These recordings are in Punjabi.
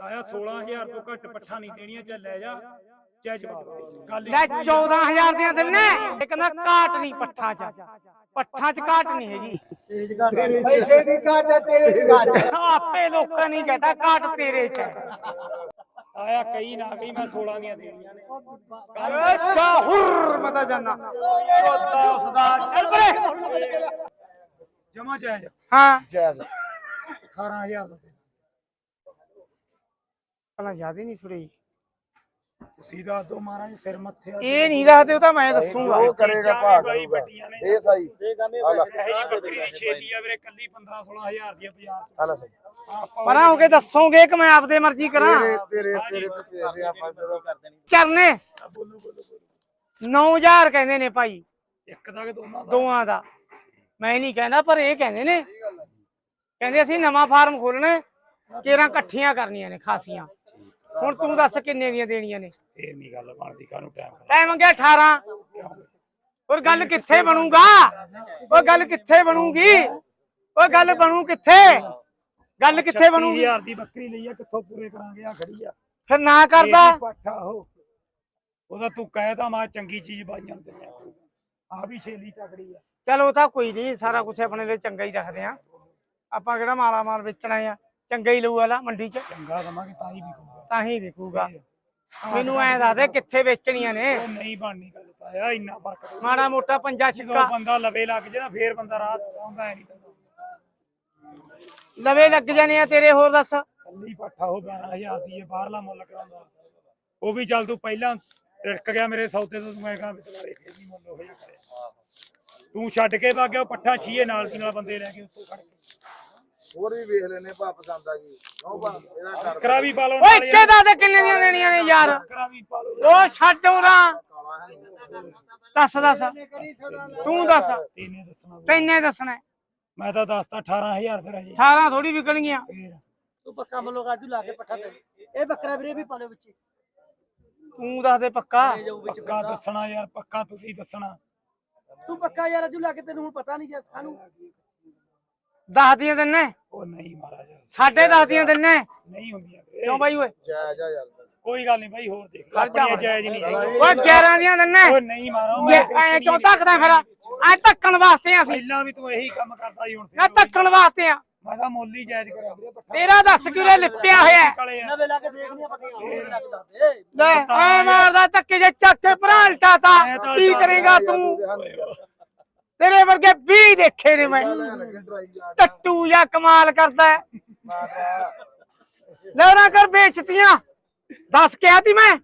ਤਾਇਆ 16000 ਤੋਂ ਘੱਟ ਪੱਠਾ ਨਹੀਂ ਦੇਣੀਆਂ ਚਾਹੇ ਲੈ ਜਾ। ਚਾਹੇ ਜਵਾਬ ਦੇ। ਗੱਲ ਲੈ 14000 ਦੀਆਂ ਦਿੰਨੇ। ਇਹ ਕਹਿੰਦਾ ਕਾਟ ਨਹੀਂ ਪੱਠਾਂ 'ਚ। ਪੱਠਾਂ 'ਚ ਕਾਟ ਨਹੀਂ ਹੈਗੀ। ਪੈਸੇ ਦੀ ਘਾਟ ਹੈ। ਤੇਰੇ ਘਾਟ ਹੈ। ਆਪੇ ਲੋਕਾਂ ਨਹੀਂ ਕਹਿੰਦਾ ਕਾਟ ਤੇਰੇ 'ਚ ਹੈ। ਤਾਇਆ ਕਈ ਨਾ ਕਈ ਮੈਂ 16 ਦੀਆਂ ਦੇਣੀਆਂ ਨੇ। ਏ ਚਾਹੁਰ ਮੈਂ ਤਾਂ ਜਾਨਾ। ਚੋਦਾ ਉਸਦਾ ਚੱਲ ਪਰੇ। ਜਮਾ ਚਾਹੇ ਹਾਂ ਜਾਇਜ਼ 18000 ਦਾ। ਦੇ। ਪਹਿਲਾਂ ਯਾਦ ਹੀ ਨਹੀਂ ਸੁਣੀ ਤੁਸੀਂ ਦੱਸ ਦੋ ਮਹਾਰਾਜ ਸਿਰ ਮੱਥੇ ਆ ਇਹ ਨਹੀਂ ਦੱਸਦੇ ਉਹ ਤਾਂ ਮੈਂ ਦੱਸੂਗਾ। ਉਹ ਕਰੇਗਾ ਭਾਗ ਬਾਈ ਵੱਡੀਆਂ ਨੇ। ਇਹ ਸਹੀ ਹਾਲਾ ਇਹ ਜੀ ਬੱਕਰੀ ਦੀ ਛੇਲੀ ਆ ਵੀਰੇ ਕੱਲੀ 15 16000 ਦੀ ਆ ਬਾਜ਼ਾਰ ਚ। ਹਾਲਾ ਸਹੀ ਪਰਾਂ ਹੋ ਕੇ ਦੱਸੋਗੇ ਕਿ ਮੈਂ ਆਪਦੇ ਮਰਜ਼ੀ ਕਰਾਂ? ਤੇਰੇ ਤੇਰੇ ਤੇਰੇ ਆਪਾਂ ਜਦੋਂ ਚਰਨੇ। ਬੋਲੋ ਬੋਲੋ ਬੋਲੋ। 9000 ਕਹਿੰਦੇ ਨੇ ਭਾਈ। ਇੱਕ ਦਾ ਕਿ ਦੋਨਾਂ ਦਾ? ਦੋਆਂ ਦਾ। ਮੈਂ ਨਹੀਂ ਕਹਿੰਦਾ ਪਰ ਇਹ ਕਹਿੰਦੇ ਨੇ। ਕਹਿੰਦੇ ਅਸੀਂ ਨਵਾਂ ਫਾਰਮ ਖੋਲਣਾ ਕੇਰਾਂ ਇਕੱਠੀਆਂ ਕਰਨੀਆਂ ਨੇ ਖਾਸੀਆਂ। ਹੁਣ ਤੂੰ ਦੱਸ ਕਿੰਨੇ ਦੀਆਂ ਦੇਣੀਆਂ ਨੇ? ਫੇਰ ਨਹੀਂ ਗੱਲ ਬਣਦੀ ਕਾਹਨੂੰ ਟਾਈਮ ਤੈਂ ਮੰਗਿਆ 18 ਹੋਰ ਗੱਲ ਕਿੱਥੇ ਬਣੂਗਾ? ਉਹ ਗੱਲ ਕਿੱਥੇ ਬਣੂਗੀ? ਉਹ ਗੱਲ ਬਣੂ ਕਿੱਥੇ? ਗੱਲ ਕਿੱਥੇ ਬਣੂਗੀ? 30000 ਦੀ ਬੱਕਰੀ ਲਈ ਆ ਕਿੱਥੋਂ ਪੂਰੇ ਕਰਾਂਗੇ? ਆ ਖੜੀ ਆ। ਫਿਰ ਨਾ ਕਰਦਾ। ਇਹ ਵੀ ਪੱਠਾ ਉਹ ਉਹਦਾ ਤੂੰ ਕਹਿ ਤਾਂ ਮੈਂ ਚੰਗੀ ਚੀਜ਼ ਬਾਈਆਂ ਨੂੰ ਦਿੰਦੇ। ਆ ਆ ਵੀ ਛੇਲੀ ਤਕੜੀ ਆ। ਚਲੋ ਤਾਂ ਕੋਈ ਨਹੀਂ ਸਾਰਾ ਕੁਝ ਆਪਣੇ ਲਈ ਚੰਗਾ ਹੀ ਰੱਖਦੇ ਆ। ਆਪਾਂ ਕਿਹੜਾ ਮਾਲਾ ਮਾਲ ਵੇਚਣਾ ਆ? ਚੰਗਾ ਹੀ ਲਊ ਵਾਲਾ ਮੰਡੀ 'ਚ। ਚੰਗਾ ਦਵਾਂਗੇ ਤਾਂ ਹੀ ਵਿਕੂਗਾ। ਤਾਂ ਹੀ ਵਿਕੂਗਾ। ਮੈਨੂੰ ਐ ਦੱਸ ਦੇ ਕਿੱਥੇ ਵੇਚਣੀਆਂ ਨੇ। ਉਹ ਨਹੀਂ ਬਣਨੀ ਗੱਲ ਤਾਂ ਆ ਇੰਨਾ ਫ਼ਰਕ। ਮਾੜਾ ਮੋਟਾ ਪੰਜਾ ਜਦੋਂ ਛਿੱਕਾ। ਬੰਦਾ ਲਵੇ ਲੱਗ ਜੇ ਨਾ ਫੇਰ ਬੰਦਾ ਰਾਤ ਆਉਂਦਾ ਹੈ ਨਹੀਂ ਲਵੇ ਲੱਗ ਜਾਣੇ ਆ ਤੇਰੇ ਹੋਰ ਦੱਸ। ਕੱਲੀ ਪੱਠਾ ਉਹ 12000 ਦੀ ਇਹ ਬਾਹਰਲਾ ਮੁੱਲ ਕਰਾਉਂਦਾ। ਉਹ ਵੀ ਚੱਲ ਤੂੰ ਪਹਿਲਾਂ ਟਿੜਕ ਗਿਆ ਮੇਰੇ ਸੌਦੇ ਤੋਂ ਤੂੰ ਮੈਂ ਕਹਾਂ ਵਿਚਾਰੇ ਖੇਦੀ ਮੁੱਲ ਹੋ ਜਾ ਕਰਿਆ ਤੂੰ ਛੱਡ ਕੇ ਵਗ ਗਿਆ ਉਹ ਪੱਠਾ ਛੀਏ ਨਾਲ ਦੀ ਨਾਲ ਬੰਦੇ ਲੈ ਕੇ ਉੱਤੋਂ ਖੜ ਕੇ। ਹੋਰ ਵੀ ਵੇਖ ਲੈਨੇ ਭਾ ਪਸੰਦ ਆ ਗਈ ਨੋ ਭਾ ਇਹਦਾ ਕਰ ਬੱਕਰਾ ਵੀ ਪਾ ਲਓ ਓਏ ਨਾਲ। ਦੇ ਕਿੰਨੇ ਦੀਆਂ ਦੇਣੀਆਂ ਨੇ ਯਾਰ? ਪਾ ਲਓ। ਉਹ ਛੱਡ ਉਰਾਂ ਕਾਲਾ ਹੈ ਦੱਸ ਦੱਸ। ਤੂੰ ਦੱਸ। ਤੀਨੇ ਦੱਸਣਾ ਵੀ। ਕਿੰਨੇ ਦੱਸਣਾ। ਹੈ? ਮੈਂ ਤਾਂ ਦੱਸਤਾ 18000 ਫਿਰ ਅਜੇ 18 ਥੋੜੀ ਵਿਕਣਗੀਆਂ। ਫੇਰ। ਤੂੰ ਪੱਕਾ ਮੱਲੋ ਰਾਜੂ ਲਾ ਕੇ ਪੱਠਾ ਤੇ ਇਹ ਬੱਕਰਾ ਵੀਰੇ ਵੀ ਪਾਲਿਓ ਵਿੱਚ। ਤੂੰ ਦੱਸ ਦੇ ਪੱਕਾ। ਇਹ ਜਾਊ ਵਿੱਚ ਪੱਕਾ। ਦੱਸਣਾ ਯਾਰ ਪੱਕਾ ਤੁਸੀਂ ਦੱਸਣਾ। ਤੂੰ ਪੱਕਾ ਯਾਰ ਰਾਜੂ ਲਾ ਕੇ ਤੈਨੂੰ ਹੁਣ ਪਤਾ ਨਹੀਂ ਜੇ ਸਾਨੂੰ। ਦਸ ਦੀਆਂ ਦਿੰਨੇ ਉਹ ਨਹੀਂ ਮਹਾਰਾਜ ਸਾਢੇ ਦਸ ਦੀਆਂ ਦਿੰਨੇ ਨਹੀਂ ਹੁੰਦੀਆਂ ਵੀਰੇ। ਕਿਉਂ ਬਾਈ ਓਏ? ਜਾਇਜ਼ ਆ ਯਾਰ। ਕੋਈ ਗੱਲ ਨਹੀਂ ਬਾਈ ਹੋਰ ਦੇਖ। ਆਪਣੀਆਂ ਜਾਇਜ਼ ਨਹੀਂ ਹੈਗੀ ਓਏ 11 ਦੀਆਂ ਦਿੰਨੇ ਉਹ ਨਹੀਂ ਮਾਰੋ ਜੇ ਐ ਕਿਉਂ ਧੱਕਦਾ ਫਿਰ? ਐ ਧੱਕਣ ਵਾਸਤੇ ਆ ਅਸੀਂ। ਪਹਿਲਾਂ ਵੀ ਤੂੰ ਇਹੀ ਕੰਮ ਕਰਦਾ ਸੀ ਹੁਣ ਮੈਂ ਫਿਰ ਧੱਕਣ ਵਾਸਤੇ ਆ। ਮੈਂ ਤਾਂ ਮੁੱਲ ਹੀ ਜਾਇਜ਼ ਕਰਿਆ ਵੀਰੇ ਪੱਠਾ ਤੇਰਾ ਦੱਸ ਕਿਉਂ ਲਿਪਿਆ ਹੋਇਆ ਹੈ? ਕਾਲੇ ਆ। ਨਵੇਂ ਲਾ ਕੇ ਪਤਾ ਨਹੀਂ ਲੱਗਦਾ ਲੈ ਐ ਮਾਰਦਾ ਧੱਕੇ ਜੇ ਚਾਚੇ ਭਰਾ ਲਟਾਤਾ ਕੀ ਕਰੇਗਾ ਤੂੰ? ਤੇਰੇ ਵਰਗੇ 20 ਦੇਖੇ ਨੇ ਮੈਂ। ਟੱਟੂ ਜਾਂ ਕਮਾਲ ਕਰਦਾ। ਲੈ ਉਹਨਾਂ ਕਰ ਵੇਚਤੀਆਂ ਦੱਸ ਕਿਹਾ ਤੀ ਮੈਂ?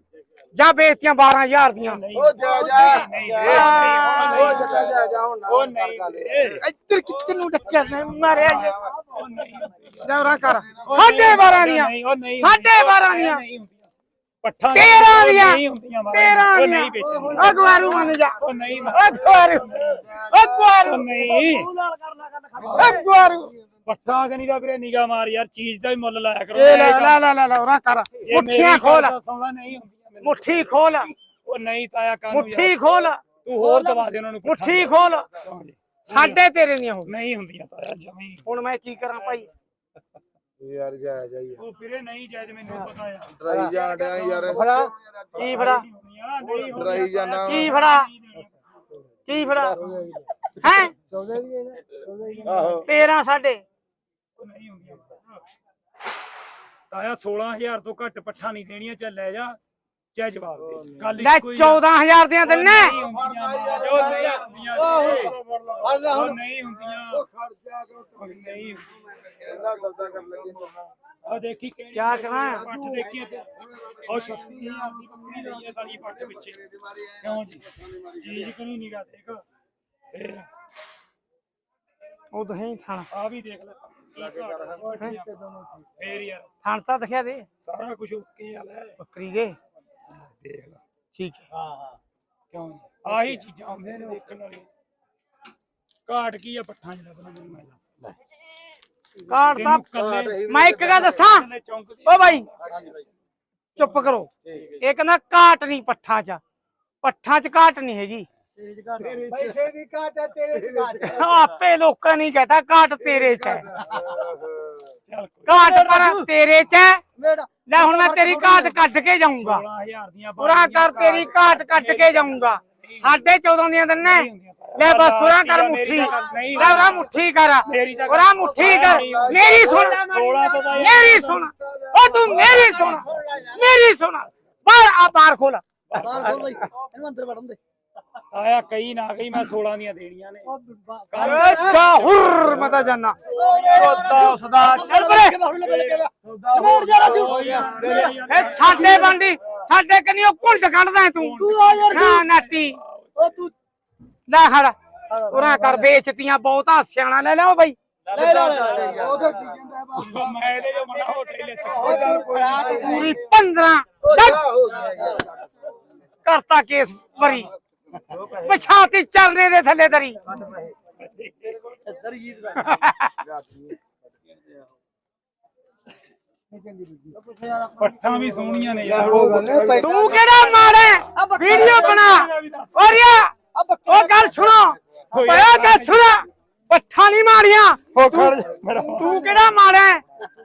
ਜਾਂ ਵੇਚਤੀਆਂ 12000 ਦੀਆਂ? ਉਹ ਜਾ ਜਾ। ਨਹੀਂ ਉਹ ਜਾ ਜਾ ਜਾ ਨਾ ਉਹ ਕਰ ਨਹੀਂ ਇੱਧਰ ਕਿੱਥੇ ਨੂੰ ਡੱਕਿਆ ਨੇ ਮਾਰਿਆ ਜੇ। ਉਹ ਨਹੀਂ। ਲੈ ਕਰ। ਉਹ ਸਾਢੇ 12 ਦੀਆਂ। ਸਾਢੇ 12 ਦੀਆਂ। ਪੱਠਾ ਤੇਰਾਂ ਦੀਆਂ ਨਹੀਂ ਹੁੰਦੀਆਂ ਮਹਾਰਾਜ। 13 ਉਹ ਨਹੀਂ ਵੇਚਣੀ ਉਹ ਗਵਾਰੂ ਮੰਨ ਜਾ। ਉਹ ਨਹੀਂ ਉਹ ਗਵਾਰੂ ਉਹ ਗਵਾਰੂ ਉਹ ਨਹੀਂ। ਤੂੰ ਨਾਲ ਕਰਨਾ ਕਰ ਉਹ ਗਵਾਰੂ ਪੱਠਾ ਕਨੀ ਦਾ ਵੀਰੇ ਨਿਗਾ ਮਾਰ ਯਾਰ ਚੀਜ਼ ਦਾ ਵੀ ਮੁੱਲ ਲਾਇਆ ਕਰੋ। ਇਹ ਲੈ ਲੈ ਲੈ ਲੈ ਲੈ ਉਹਨਾਂ ਕਰ। ਜੇ ਮੁੱਠੀਆਂ ਮੇਰੀ ਖੋਲ। ਗੱਲ ਸੁਣਦਾ ਨਹੀਂ ਹੁੰਦੀਆਂ ਮੈਨੂੰ। ਮੁੱਠੀ ਖੋਲ। ਉਹ ਨਹੀਂ ਤਾਇਆ ਕਾਨੂੰ ਮੁੱਠੀ ਖੋਲ। ਤੂੰ ਹੋਰ ਦਵਾ ਦੇ ਉਹਨਾਂ ਨੂੰ ਪੱਠਾ ਮੁੱਠੀ ਖੋਲ। ਕਿਉਂ ਜੀ? ਸਾਡੇ ਤੇਰੇ ਦੀਆਂ ਹੋ ਨਹੀਂ ਹੁੰਦੀਆਂ ਤਾਇਆ ਜਮੀ। ਹੁਣ ਮੈਂ ਕੀ ਕਰਾਂ ਭਾਈ? ਯਾਰ ਜਾਇਜ਼ ਆ ਯਾਰ ਉਹ ਵੀਰੇ ਨਹੀਂ ਜਾਇਜ਼ ਮੈਨੂੰ ਪਤਾ ਆ। ਡਰਾਈ ਜਾਣ ਡਿਆ ਯਾਰ। ਕੀ ਫੜਾ? ਨਹੀਂ। ਡਰਾਈ ਜਾਣਾ ਕੀ ਫੜਾ? ਕੀ ਫੜਾ? ਹੈ? ਆਹੋ। 13 ਸਾਡੇ। ਉਹ ਨਹੀਂ ਹੁੰਦੀਆਂ। ਤਾਇਆ 16000 ਤੋਂ ਘੱਟ ਪੱਠਾ ਨਹੀਂ ਦੇਣੀਆਂ ਚਾਹੇ ਲੈ ਜਾ। ਚਾਹੇ ਜਵਾਬ ਦੇ। ਗੱਲ ਲੈ ਇੱਕੋ ਹੀ ਆ। 14000 ਦੀਆਂ ਦਿੰਨੇ। ਨਹੀਂ ਹੁੰਦੀਆਂ ਮਹਾਰਾਜ, ਉਹ ਨਹੀਂ ਹੁੰਦੀਆਂ ਵੀਰੇ। ਉਹ ਨਹੀਂ ਹੁੰਦੀਆਂ। ਉਹ ਨਹੀਂ ਇਹਦਾ ਸੌਦਾ ਕਰ ਲੱਗੇ ਆ ਦੇਖੀ ਕਿਹੜੀ ਕਿਆ ਕਰਾਂ? ਪੱਠ ਦੇਖੀ ਤੇ। ਉਹ 36000 ਦੀ ਬੱਕਰੀ ਲਈ ਹੈ ਸਾਡੀ ਪੱਠ ਪਿੱਛੇ। ਕਿਉਂ ਜੀ? ਚੀਜ਼ ਕਰੀ ਨਿਗਾ ਦੇਖ। ਫੇਰ। ਉਹ ਦਹੀਂ ਥਣ। ਆ ਵੀ ਦੇਖ ਲੈ। ਕੀ ਘਾਟ ਆ ਵੱਡੀਆਂ। ਫੇਰ ਯਾਰ। ਥਣ ਤਾਂ ਦਿਖਿਆ ਦੇ। ਸਾਰਾ ਕੁਝ ਓਕੇ ਹਾਲ ਹੈ ਬੱਕਰੀ ਦੇ। ਦੇਖ ਲੈ। ਠੀਕ ਹੈ। ਹਾਂ ਹਾਂ। ਕਿਉਂ ਜੀ? ਆਹੀ ਚੀਜ਼ਾਂ ਹੁੰਦੀਆਂ ਨੇ ਦੇਖਣ ਵਾਲੀ ਘਾਟ ਕੀ ਆ ਪੱਠਾਂ ਜਿਹੜਾ ਬਣਾ ਮੈਨੂੰ ਮੈਂ ਦੱਸ। ਲੈ। ਕਾਟ ਕੱਲੇ ਮੈਂ ਇੱਕ ਗੱਲ ਦੱਸਾਂ? ਦੀ ਓ ਬਾਈ ਚੁੱਪ ਕਰੋ। ਇਹ ਕਹਿੰਦਾ ਕਾਟ ਨਹੀਂ ਪੱਠਾਂ 'ਚ। ਪੱਠਾਂ 'ਚ ਕਾਟ ਨਹੀਂ ਹੈਗੀ। ਤੇਰੇ ਚ ਘਾਟ ਪੈਸੇ ਦੀ ਹੈ ਤੇਰੇ ਦੀ ਘਾਟ ਆਪੇ ਲੋਕਾਂ ਨਹੀਂ ਕਹਤਾ ਕਾਟ ਤੇਰੇ 'ਚ ਹੈ। ਘਾਟ ਪਰ ਤੇਰੇ ਚ ਹੈ। ਲੈ ਹੁਣ ਮੈਂ ਤੇਰੀ ਘਾਟ ਕੱਢ ਕੇ ਜਾਊਂਗਾ। 16000 ਦੀਆਂ ਪੂਰਾ ਕਰ ਤੇਰੀ ਘਾਟ ਕੱਢ ਕੇ ਜਾਊਂਗਾ। ਸਾਢੇ 14 ਦੀਆਂ ਦਿੰਨੇ ਲੈ ਬਸ ਸੁਰਾ ਕਰ ਮੁੱਠੀ। ਲੈ ਉਰਾ ਮੁੱਠੀ ਕਰ। ਉਰਾ ਮੁੱਠੀ ਕਰ। ਮੇਰੀ ਸੁਣ। ਸੋਲਾਂ ਤੋਂ ਤਾਂ ਮੇਰੀ ਸੁਣ। ਉਹ ਤੂੰ ਮੇਰੀ ਸੁਣ। ਮੇਰੀ ਸੁਣ। ਬਾਹਰ ਆ ਬਾਹਰ ਖੋਲ। ਬਾਹਰ ਖੋਲ ਬਈ। ਇਹਨੂੰ ਅੰਦਰ ਵੜਨ ਦੇ। ਆਇਆ ਕਈ ਨਾ ਕਈ ਮੈਂ 16 ਦੀਆਂ ਦੇਣੀਆਂ ਨੇ। ਅੱਛਾ ਹੁਰ ਮਤਾ ਜਾਨਾ। ਉਹਦਾ ਉਸਦਾ ਚੱਲ ਪਰੇ। ਮੋੜ ਜਾ ਰਾਜੂ। ਇਹ ਸਾਡੇ ਬੰਦੀ ਸਾਡੇ ਕੰਨਿਓ ਘੁੰਡ ਕੱਢਦਾ ਹੈ ਤੂੰ। ਤੂੰ ਆ ਯਾਰ ਨਾ ਨਾਟੀ ਉਹ ਤੂੰ। ਲੈ ਖੜ ਉਰਾ ਕਰ ਵੇਚਤੀਆਂ ਬਹੁਤਾ ਸਿਆਣਾ ਲੈ ਲਿਓ ਬਈ। ਲੈ ਲੈ ਲੈ ਉਹ ਤਾਂ ਕੀ ਕਹਿੰਦਾ ਬਸ ਮੈਂ ਇਹਦੇ ਜੋ ਮਨਾ ਹੋਟਲ ਲੈ ਉਹ ਚੱਲ ਕੋਈ ਨਹੀਂ। ਪੂਰੀ 15 ਕਰਤਾ ਕੇਸ ਬਰੀ ਪਛਾਤੀ ਚਰਨੇ ਦੇ ਥੱਲੇ ਦਰੀ ਇੱਧਰ ਹੀ ਪੱਠਾਂ ਵੀ ਸੋਹਣੀਆਂ ਨੇ ਯਾਰ ਤੂੰ ਕਿਹੜਾ ਮਾਰੇ ਵੀਡੀਓ ਬਣਾ ਔਰਿਆ ਆ ਬੱਕਰਾ ਉਹ ਗੱਲ ਸੁਣੋ ਓਏ ਗੱਲ ਸੁਣੋ ਪੱਠਾ ਨਹੀਂ ਮਾਰੀਆਂ ਹੋ ਖੜ ਮੇਰਾ ਤੂੰ ਕਿਹੜਾ ਮਾਰਾ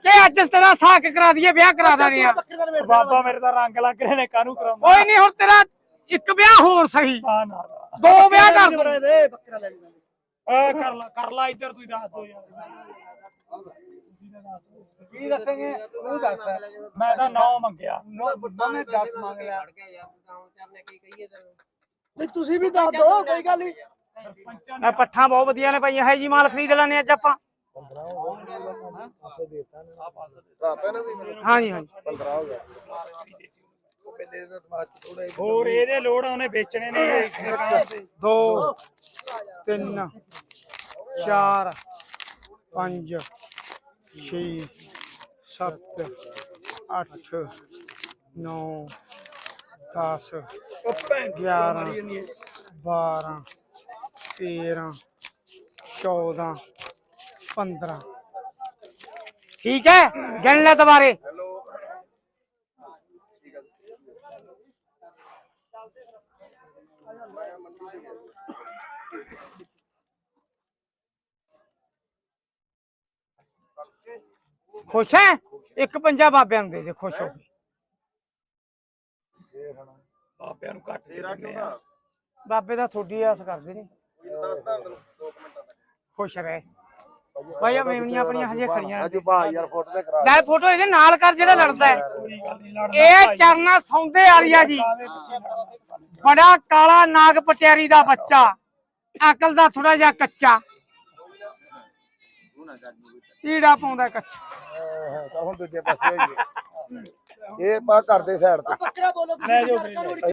ਕਿ ਅੱਜ ਤੇਰਾ ਸਾਕ ਕਰਾ ਦਈਏ ਵਿਆਹ ਕਰਾ ਦਾਂਗੇ ਆ ਬੱਕਰੇ ਦਾ ਮੇੜ ਬਾਬਾ ਮੇਰੇ ਤਾਂ ਰੰਗ ਲੱਗ ਰਹੇ ਨੇ ਕਾਹਨੂੰ ਕਰਾਉਂਦਾ ਕੋਈ ਨਹੀਂ ਹੁਣ ਤੇਰਾ ਇੱਕ ਵਿਆਹ ਹੋਰ ਸਹੀ। ਆ ਨਾ ਦੋ ਵਿਆਹ ਕਰ ਦੂੰ। ਦੇ ਬੱਕਰਾ ਲੈ ਲੈਂਦਾ ਆ ਕਰ ਲਾ ਕਰ ਲਾ ਇੱਧਰ ਤੂੰ ਰਾਤ ਦੋ ਯਾਰ। ਕੀ ਦੱਸੇਂਗੇ? ਤੂੰ ਦੱਸ। ਮੈਂ ਤਾਂ ਨੌ ਮੰਗਿਆ। ਮੈਂ 10 ਮੰਗ ਲਿਆ। ਨਹੀਂ ਤੁਸੀਂ ਵੀ ਦੱਸ ਦੋ ਕੋਈ ਗੱਲ ਨਹੀਂ। ਸਰਪੰਚਾਂ ਇਹ ਪੱਠਾ ਬਹੁਤ ਵਧੀਆ ਨੇ ਭਾਈ ਇਹ ਜੀ ਮਾਲ ਖਰੀਦ ਲੈਣੇ ਅੱਜ ਆਪਾਂ। ਇਹਨਾਂ ਦੀ ਹਾਂਜੀ ਹਾਂਜੀ। 15 ਹੋ ਗਿਆ ਉਹ ਬਿੱਲੇ ਦਾ ਦਿਮਾਗ ਥੋੜਾ ਹੋਰ ਇਹਦੇ ਲੋੜ ਉਹਨੇ ਵੇਚਣੇ ਨੇ ਇਸ ਦੁਕਾਨ ਤੇ ਦੋ। ਤਿੰਨ ਚਾਰ ਪੰਜ ਛੇ ਸੱਤ ਅੱਠ ਨੌ ਦਸ ਗਿਆਰਾਂ ਬਾਰਾਂ ਤੇਰਾਂ ਚੌਦਾਂ ਪੰਦਰਾਂ। ਠੀਕ ਹੈ? ਗਿਣ ਲੈ ਦੁਬਾਰੇ। ਖੁਸ਼ ਹੈ? ਇੱਕ ਪੰਜਾ ਬਾਬਿਆਂ ਨੂੰ ਦੇ ਦੇ ਖੁਸ਼ ਹੋ ਕੇ। ਬਾਬਿਆਂ ਨੂੰ ਘੱਟ ਦੇ ਦਿੰਦੇ ਆ। ਬਾਬੇ ਦਾ ਥੋੜੀ ਆਸ ਕਰਦੇ ਨੇ। ਖੁਸ਼ ਰਹੇ। ਭਾਈ ਆ ਮੇਵਨੀਆਂ ਆਪਣੀਆਂ ਹਜੇ ਖੜੀਆਂ ਨੇ। ਅੱਜ ਭਾ ਯਾਰ ਫੋਟੋ ਤੇ ਕਰਾ ਲੈ ਫੋਟੋ ਇਹਦੇ ਨਾਲ ਕਰ ਜਿਹੜਾ ਲੜਦਾ ਹੈ। ਇਹ ਚਰਨਾ ਸੌਂਦੇ ਆਰੀਆ ਜੀ? ਬੜਾ ਕਾਲਾ ਨਾਗ ਪਟਿਆਰੀ ਦਾ ਬੱਚਾ। ਅਕਲ ਦਾ ਥੋੜਾ ਜਿਹਾ ਕੱਚਾ। ਕੀੜਾ ਪਾਉਂਦਾ ਕੱਚਾ। ਤਾਂ ਹੁਣ ਦੂਜੇ ਪਾਸੇ ਹੋਈਏ ਇਹ ਪਾ ਕਰਦੇ ਸਾਈਡ ਤੇ। ਬੱਕਰਾ ਬੋਲੋ। ਲੈ ਜਾਓ ਫਿਰ।